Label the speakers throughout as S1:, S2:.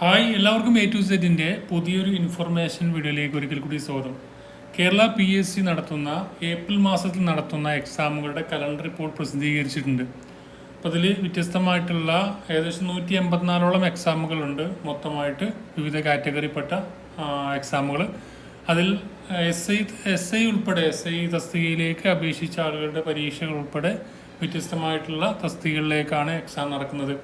S1: Hi എല്ലാവർക്കും A to സെറ്റിന്റെ പുതിയൊരു ഇൻഫർമേഷൻ വീഡിയോയിലേക്ക് ഒരിക്കൽ കൂടി സ്വാഗതം. കേരള പി എസ് സി നടത്തുന്ന ഏപ്രിൽ മാസത്തിൽ നടത്തുന്ന എക്സാമുകളുടെ കലണ്ടർ റിപ്പോർട്ട് പ്രസിദ്ധീകരിച്ചിട്ടുണ്ട്. അപ്പോൾ അതിൽ വ്യത്യസ്തമായിട്ടുള്ള ഏകദേശം നൂറ്റി എൺപത്തിനാലോളം എക്സാമുകളുണ്ട് മൊത്തമായിട്ട് വിവിധ കാറ്റഗറിപ്പെട്ട എക്സാമുകൾ അതിൽ എസ് ഐ എസ് ഐ ഉൾപ്പെടെ എസ് ഐ തസ്തികയിലേക്ക് അപേക്ഷിച്ച ആളുകളുടെ പരീക്ഷകൾ ഉൾപ്പെടെ വ്യത്യസ്തമായിട്ടുള്ള തസ്തികകളിലേക്കാണ് എക്സാം നടക്കുന്നത്.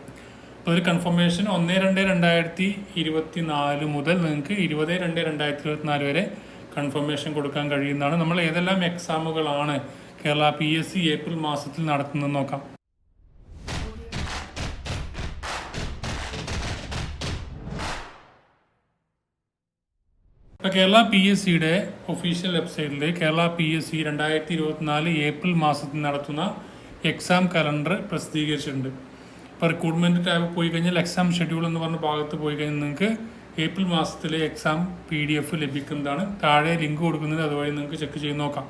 S1: അപ്പോൾ ഒരു കൺഫർമേഷൻ ഒന്ന് രണ്ട് രണ്ടായിരത്തി ഇരുപത്തി നാല് മുതൽ നിങ്ങൾക്ക് ഇരുപത് രണ്ട് രണ്ടായിരത്തി ഇരുപത്തി നാല് വരെ കൺഫർമേഷൻ കൊടുക്കാൻ കഴിയുന്നതാണ്. നമ്മൾ ഏതെല്ലാം എക്സാമുകളാണ് Kerala P S C April മാസത്തിൽ നടത്തുന്നത് നോക്കാം. ഇപ്പോൾ കേരള പി എസ് സിയുടെ ഒഫീഷ്യൽ വെബ്സൈറ്റിൽ കേരള പി എസ് സി രണ്ടായിരത്തി ഇരുപത്തിനാല് ഏപ്രിൽ മാസത്തിൽ നടത്തുന്ന എക്സാം കലണ്ടർ പ്രസിദ്ധീകരിച്ചിട്ടുണ്ട്. ഇപ്പോൾ റിക്രൂട്ട്മെന്റ് ടാബ് പോയി കഴിഞ്ഞാൽ എക്സാം ഷെഡ്യൂൾ എന്ന് പറഞ്ഞ ഭാഗത്ത് പോയി കഴിഞ്ഞാൽ നിങ്ങൾക്ക് ഏപ്രിൽ മാസത്തിലെ എക്സാം പി ഡി എഫ് ലഭിക്കുന്നതാണ്. താഴെ ലിങ്ക് കൊടുക്കുന്നത് അതുവഴി നിങ്ങൾക്ക് ചെക്ക് ചെയ്ത് നോക്കാം.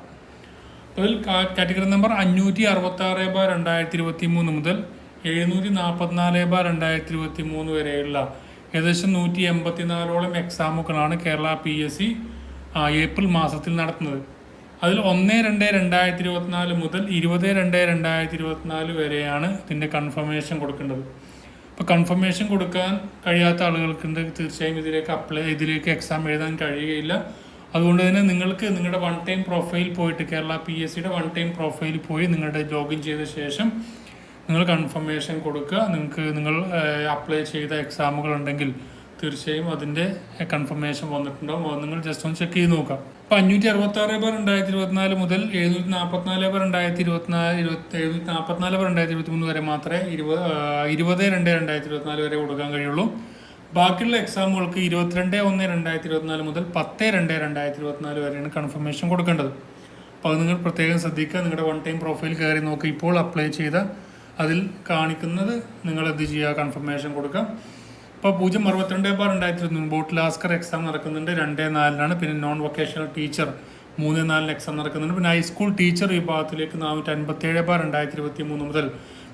S1: അതിൽ കാറ്റഗറി നമ്പർ അഞ്ഞൂറ്റി അറുപത്തി ആറ് ബാർ രണ്ടായിരത്തി ഇരുപത്തി മൂന്ന് മുതൽ എഴുന്നൂറ്റി നാൽപ്പത്തിനാല് ബാർ രണ്ടായിരത്തി ഇരുപത്തി മൂന്ന് വരെയുള്ള ഏകദേശം നൂറ്റി എൺപത്തിനാലോളം എക്സാമുകളാണ് Kerala P S C April മാസത്തിൽ നടത്തുന്നത്. അതിൽ ഒന്ന് രണ്ട് രണ്ടായിരത്തി ഇരുപത്തിനാല് മുതൽ ഇരുപത് രണ്ട് രണ്ടായിരത്തി ഇരുപത്തിനാല് വരെയാണ് ഇതിന്റെ കൺഫർമേഷൻ കൊടുക്കേണ്ടത്. അപ്പോൾ കൺഫർമേഷൻ കൊടുക്കാൻ കഴിയാത്ത ആളുകൾക്ക് തീർച്ചയായും ഇതിലേക്ക് അപ്ലൈ ഇതിലേക്ക് എക്സാം എഴുതാൻ കഴിയുകയില്ല. അതുകൊണ്ട് തന്നെ നിങ്ങൾക്ക് നിങ്ങളുടെ വൺ ടൈം പ്രൊഫൈൽ പോയിട്ട് കേരള പി എസ് സിയുടെ വൺ ടൈം പ്രൊഫൈൽ പോയി നിങ്ങളുടെ ലോഗിൻ ചെയ്ത ശേഷം നിങ്ങൾ കൺഫർമേഷൻ കൊടുക്കുക. നിങ്ങൾക്ക് നിങ്ങൾ അപ്ലൈ ചെയ്ത എക്സാമുകൾ ഉണ്ടെങ്കിൽ തീർച്ചയായും അതിന്റെ കൺഫർമേഷൻ വന്നിട്ടുണ്ടാവും. അത് നിങ്ങൾ ജസ്റ്റ് ഒന്ന് ചെക്ക് ചെയ്ത് നോക്കാം. അപ്പോൾ അഞ്ഞൂറ്റി അറുപത്തി ആറ് പേർ രണ്ടായിരത്തി ഇരുപത്തിനാല് മുതൽ എഴുന്നൂറ്റി നാൽപ്പത്തിനാല് പേർ രണ്ടായിരത്തി ഇരുപത്തിനാല് ഇരുപത്തി എഴുന്നൂറ്റി നാൽപ്പത്തിനാല് പേർ രണ്ടായിരത്തി ഇരുപത്തി മൂന്ന് വരെ മാത്രമേ ഇരുപത് ഇരുപത് രണ്ട് രണ്ടായിരത്തി ഇരുപത്തിനാല് വരെ കൊടുക്കാൻ കഴിയുള്ളൂ. ബാക്കിയുള്ള എക്സാമുകൾക്ക് ഇരുപത്തിരണ്ട് ഒന്ന് രണ്ടായിരത്തി ഇരുപത്തിനാല് മുതൽ പത്ത് രണ്ട് രണ്ടായിരത്തി ഇരുപത്തിനാല് വരെയാണ് കൺഫർമേഷൻ കൊടുക്കേണ്ടത്. അപ്പോൾ അത് നിങ്ങൾ പ്രത്യേകം ശ്രദ്ധിക്കുക. നിങ്ങളുടെ വൺ ടൈം പ്രൊഫൈൽ കയറി നോക്കി ഇപ്പോൾ അപ്ലൈ ചെയ്ത അതിൽ കാണിക്കുന്നത് നിങ്ങൾ എന്ത് ചെയ്യുക? കൺഫർമേഷൻ കൊടുക്കുക ഇപ്പോൾ പൂജ്യം അറുപത്തിരണ്ട് ബാർ രണ്ടായിരത്തി ഇരുപത്തി ബോട്ടിൽ ആസ്കർ എക്സാം നടക്കുന്നുണ്ട്. രണ്ട് നാലിനാണ്. പിന്നെ നോൺ വൊക്കേഷണൽ ടീച്ചർ മൂന്ന് നാലിന് എക്സാം നടക്കുന്നുണ്ട്. പിന്നെ ഹൈസ്കൂൾ ടീച്ചർ വിഭാഗത്തിലേക്ക് നാനൂറ്റി അൻപത്തേഴ് ബാർ രണ്ടായിരത്തി ഇരുപത്തി മൂന്ന് മുതൽ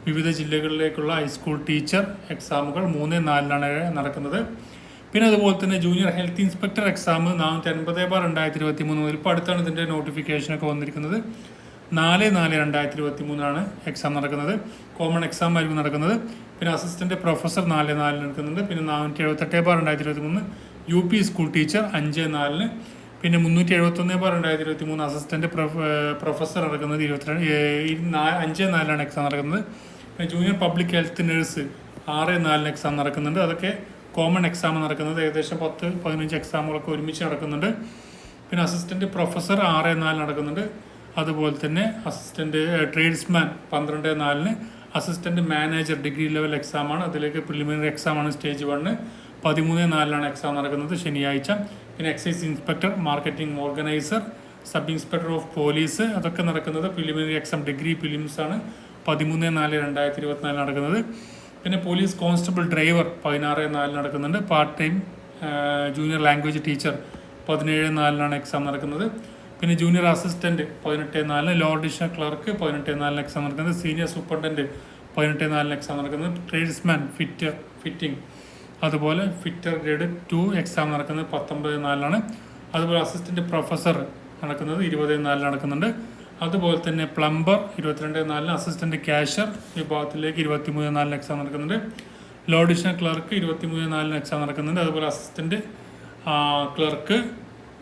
S1: വിവിധ ജില്ലകളിലേക്കുള്ള ഹൈസ്കൂൾ ടീച്ചർ എക്സാമുകൾ മൂന്ന് നാലിനാണ് നടക്കുന്നത്. പിന്നെ അതുപോലെ തന്നെ ജൂനിയർ ഹെൽത്ത് ഇൻസ്പെക്ടർ എക്സാം നാനൂറ്റി അൻപത് ബാർ രണ്ടായിരത്തി ഇരുപത്തി മൂന്ന് മുതൽ ഇപ്പോൾ അടുത്താണ് ഇതിന്റെ നോട്ടിഫിക്കേഷനൊക്കെ വന്നിരിക്കുന്നത്. നാല് നാല് രണ്ടായിരത്തി ഇരുപത്തി മൂന്നാണ് എക്സാം നടക്കുന്നത്. കോമൺ എക്സാം ആയിരിക്കും നടക്കുന്നത്. പിന്നെ അസിസ്റ്റന്റ് പ്രൊഫസർ നാല് നാലിന് നടക്കുന്നുണ്ട് പിന്നെ നാനൂറ്റി എഴുപത്തെട്ട് ബാർ രണ്ടായിരത്തി ഇരുപത്തി മൂന്ന് യു പി സ്കൂൾ ടീച്ചർ അഞ്ച് നാലിന്. പിന്നെ മുന്നൂറ്റി എഴുപത്തൊന്ന് ബാർ രണ്ടായിരത്തി ഇരുപത്തി മൂന്ന് അസിസ്റ്റന്റ് പ്രൊഫസർ നടക്കുന്നത് ഇരുപത്തിരണ്ട് അഞ്ച് നാലിലാണ് എക്സാം നടക്കുന്നത്. പിന്നെ ജൂനിയർ പബ്ലിക് ഹെൽത്ത് നഴ്സ് ആറ് നാലിന് എക്സാം നടക്കുന്നുണ്ട്. അതൊക്കെ കോമൺ എക്സാം നടക്കുന്നത്. ഏകദേശം പത്ത് പതിനഞ്ച് എക്സാമുകളൊക്കെ ഒരുമിച്ച് നടക്കുന്നുണ്ട്. പിന്നെ അസിസ്റ്റന്റ് പ്രൊഫസർ ആറ് നാല് നടക്കുന്നുണ്ട്. അതുപോലെ തന്നെ അസിസ്റ്റന്റ് ട്രേഡ്സ്മാൻ പന്ത്രണ്ട് നാലിന് അസിസ്റ്റന്റ് മാനേജർ ഡിഗ്രി ലെവൽ എക്സാമാണ് അതിലേക്ക് പ്രിലിമിനറി എക്സാമാണ് സ്റ്റേജ് വണ്ണ് പതിമൂന്ന് നാലിലാണ് എക്സാം നടക്കുന്നത് ശനിയാഴ്ച. പിന്നെ excise inspector marketing organiser sub inspector of police അതൊക്കെ നടക്കുന്നത് പ്രിലിമിനറി എക്സാം ഡിഗ്രി പ്രിലിംസ് ആണ്. പതിമൂന്ന് നാല് രണ്ടായിരത്തി ഇരുപത്തിനാല് നടക്കുന്നത്. പിന്നെ പോലീസ് കോൺസ്റ്റബിൾ ഡ്രൈവർ പതിനാറ് നാലിന് നടക്കുന്നുണ്ട്. Part time junior language teacher പതിനേഴ് നാലിനാണ് എക്സാം നടക്കുന്നത്. പിന്നെ ജൂനിയർ അസിസ്റ്റന്റ് പതിനെട്ട് നാലിന് ലോ അഡീഷണൽ ക്ലർക്ക് പതിനെട്ട് നാലിന് എക്സാം നടക്കുന്നത് സീനിയർ സൂപ്രണ്ടന്റ് പതിനെട്ട് നാലിന് എക്സാം നടക്കുന്നത് ട്രേഡ്സ്മാൻ ഫിറ്റർ ഫിറ്റിംഗ് അതുപോലെ ഫിറ്റർ ഗ്രേഡ് ടു എക്സാം നടക്കുന്നത് പത്തൊമ്പത് നാലിനാണ്. അതുപോലെ അസിസ്റ്റന്റ് പ്രൊഫസർ നടക്കുന്നത് ഇരുപത് നാലിൽ നടക്കുന്നുണ്ട്. അതുപോലെ തന്നെ പ്ലംബർ ഇരുപത്തിരണ്ട് നാലിന് അസിസ്റ്റന്റ് ക്യാഷർ വിഭാഗത്തിലേക്ക് ഇരുപത്തിമൂന്ന് നാലിന് എക്സാം നടക്കുന്നുണ്ട്. ലോ അഡീഷണൽ ക്ലർക്ക് ഇരുപത്തിമൂന്ന് നാലിന് എക്സാം നടക്കുന്നുണ്ട്. അതുപോലെ അസിസ്റ്റന്റ് ക്ലർക്ക്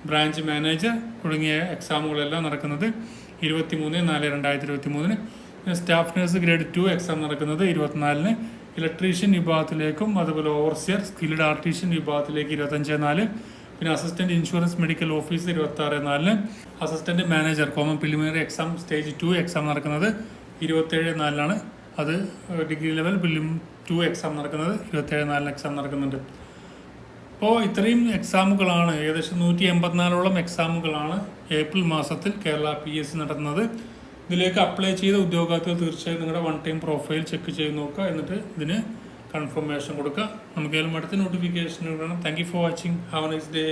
S1: ബ്രാഞ്ച് മാനേജർ തുടങ്ങിയ എക്സാമുകളെല്ലാം നടക്കുന്നത് ഇരുപത്തി മൂന്ന് നാല് രണ്ടായിരത്തി ഇരുപത്തി മൂന്നിന് staff nurse grade two exam നടക്കുന്നത് ഇരുപത്തിനാലിന്. ഇലക്ട്രീഷ്യൻ വിഭാഗത്തിലേക്കും അതുപോലെ ഓവർസിയർ സ്കിൽഡ് ആർട്ടീഷ്യൻ വിഭാഗത്തിലേക്ക് ഇരുപത്തഞ്ച് നാല്. പിന്നെ അസിസ്റ്റന്റ് ഇൻഷുറൻസ് മെഡിക്കൽ ഓഫീസർ ഇരുപത്തി ആറ് നാലിന്. Assistant manager common preliminary exam stage two exam നടക്കുന്നത് ഇരുപത്തേഴ് നാലിനാണ്. അത് degree level prelim two exam നടക്കുന്നത് ഇരുപത്തേഴ് നാലിന് എക്സാം നടക്കുന്നുണ്ട്. അപ്പോൾ ഇത്രയും എക്സാമുകളാണ് ഏകദേശം നൂറ്റി എൺപത്തിനാലോളം എക്സാമുകളാണ് ഏപ്രിൽ മാസത്തിൽ കേരള പി എസ് സി നടത്തുന്നത്. ഇതിലേക്ക് അപ്ലൈ ചെയ്ത ഉദ്യോഗാർത്ഥികൾ തീർച്ചയായും നിങ്ങളുടെ വൺ ടൈം പ്രൊഫൈൽ ചെക്ക് ചെയ്ത് നോക്കുക. എന്നിട്ട് ഇതിന് കൺഫർമേഷൻ കൊടുക്കുക. നമുക്ക് അടുത്ത notification thank you for watching have nice day